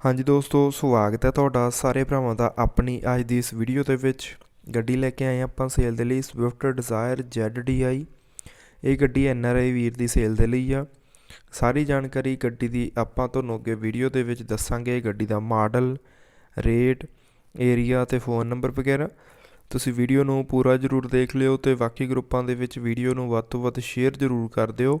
ਹਾਂਜੀ ਦੋਸਤੋ, ਸਵਾਗਤ ਹੈ ਤੁਹਾਡਾ ਸਾਰੇ ਭਰਾਵਾਂ ਦਾ ਆਪਣੀ ਅੱਜ ਦੀ ਇਸ ਵੀਡੀਓ ਦੇ ਵਿੱਚ। ਗੱਡੀ ਲੈ ਕੇ ਆਏ ਹਾਂ ਆਪਾਂ ਸੇਲ ਦੇ ਲਈ ਸਵਿਫਟ ਡਿਜ਼ਾਇਰ ZDI ਇਹ ਗੱਡੀ ਐਨਆਰਆਈ ਵੀਰ ਦੀ ਸੇਲ ਦੇ ਲਈ ਆ। ਸਾਰੀ ਜਾਣਕਾਰੀ ਗੱਡੀ ਦੀ ਆਪਾਂ ਤੁਹਾਨੂੰ ਅੱਗੇ ਵੀਡੀਓ ਦੇ ਵਿੱਚ ਦੱਸਾਂਗੇ। ਗੱਡੀ ਦਾ ਮਾਡਲ ਰੇਟ ਏਰੀਆ ਤੇ ਫੋਨ ਨੰਬਰ ਵਗੈਰਾ। ਤੁਸੀਂ ਵੀਡੀਓ ਨੂੰ ਪੂਰਾ ਜ਼ਰੂਰ ਦੇਖ ਲਿਓ ਤੇ ਬਾਕੀ ਗਰੁੱਪਾਂ ਦੇ ਵਿੱਚ ਵੀਡੀਓ ਨੂੰ ਵੱਧ ਤੋਂ ਵੱਧ ਸ਼ੇਅਰ ਜ਼ਰੂਰ ਕਰ ਦਿਓ।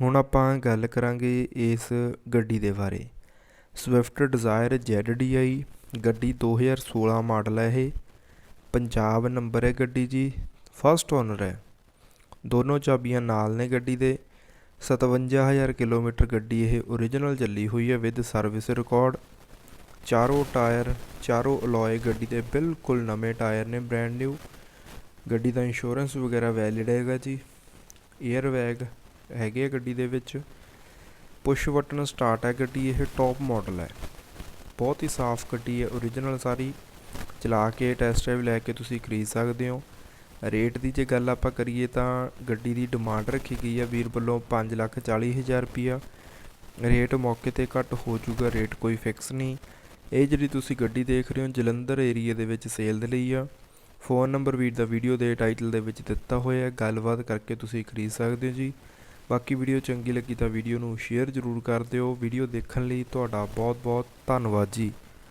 ਹੁਣ ਆਪਾਂ ਗੱਲ ਕਰਾਂਗੇ ਇਸ ਗੱਡੀ ਦੇ ਬਾਰੇ। ਸਵਿਫਟ ਡਿਜ਼ਾਇਰ ZDI ਗੱਡੀ 2016 ਮਾਡਲ ਹੈ ਇਹ। ਪੰਜਾਬ ਨੰਬਰ ਹੈ ਗੱਡੀ ਜੀ ਫਸਟ ਓਨਰ ਹੈ। ਦੋਨੋਂ ਚਾਬੀਆਂ ਨਾਲ ਨੇ ਗੱਡੀ ਦੇ। 57000 ਕਿਲੋਮੀਟਰ ਗੱਡੀ ਇਹ ਓਰੀਜਨਲ ਚੱਲੀ ਹੋਈ ਹੈ ਵਿਦ ਸਰਵਿਸ ਰਿਕਾਰਡ ਚਾਰੋਂ ਟਾਇਰ, ਚਾਰੋਂ ਅਲੋਏ ਗੱਡੀ ਦੇ ਬਿਲਕੁਲ ਨਵੇਂ ਟਾਇਰ ਨੇ ਬ੍ਰੈਂਡ ਨਿਊ ਗੱਡੀ ਦਾ ਇੰਸ਼ੋਰੈਂਸ ਵਗੈਰਾ ਵੈਲਿਡ ਹੈਗਾ ਜੀ। 에ਅਰ ਬੈਗ ਹੈਗੇ ਆ ਗੱਡੀ ਦੇ ਵਿੱਚ। ਪੁਸ਼ ਬਟਨ ਸਟਾਰਟ ਹੈ ਗੱਡੀ, ਇਹ ਟੌਪ ਮਾਡਲ ਹੈ। ਬਹੁਤ ਹੀ ਸਾਫ਼ ਗੱਡੀ ਹੈ ਓਰੀਜਨਲ ਸਾਰੀ। ਚਲਾ ਕੇ ਟੈਸਟ ਡਰਾਈਵ ਲੈ ਕੇ ਤੁਸੀਂ ਖਰੀਦ ਸਕਦੇ ਹੋ। ਰੇਟ ਦੀ ਜੇ ਗੱਲ ਆਪਾਂ ਕਰੀਏ ਤਾਂ ਗੱਡੀ ਦੀ ਡਿਮਾਂਡ ਰੱਖੀ ਗਈ ਹੈ ਵੀਰ ਵੱਲੋਂ 540000 ਰੁਪਿਆ ਰੇਟ ਮੌਕੇ ਤੇ ਘੱਟ ਹੋ ਜਾਊਗਾ ਰੇਟ ਕੋਈ ਫਿਕਸ ਨਹੀਂ। ਇਹ ਜਿਹੜੀ ਤੁਸੀਂ ਗੱਡੀ ਦੇਖ ਰਹੇ ਹੋ, ਜਲੰਧਰ ਏਰੀਆ ਦੇ ਵਿੱਚ ਸੇਲ ਦੇ ਲਈ ਆ। ਫੋਨ ਨੰਬਰ ਵੀਰ ਦਾ ਵੀਡੀਓ ਦੇ ਟਾਈਟਲ ਦੇ ਵਿੱਚ ਦਿੱਤਾ ਹੋਇਆ ਹੈ। ਗੱਲਬਾਤ ਕਰਕੇ ਤੁਸੀਂ ਖਰੀਦ ਸਕਦੇ ਹੋ ਜੀ। ਬਾਕੀ ਵੀਡੀਓ ਚੰਗੀ ਲੱਗੀ ਤਾਂ ਵੀਡੀਓ ਨੂੰ ਸ਼ੇਅਰ ਜ਼ਰੂਰ ਕਰ ਦਿਓ। ਵੀਡੀਓ ਦੇਖਣ ਲਈ ਤੁਹਾਡਾ ਬਹੁਤ ਬਹੁਤ ਧੰਨਵਾਦ ਜੀ।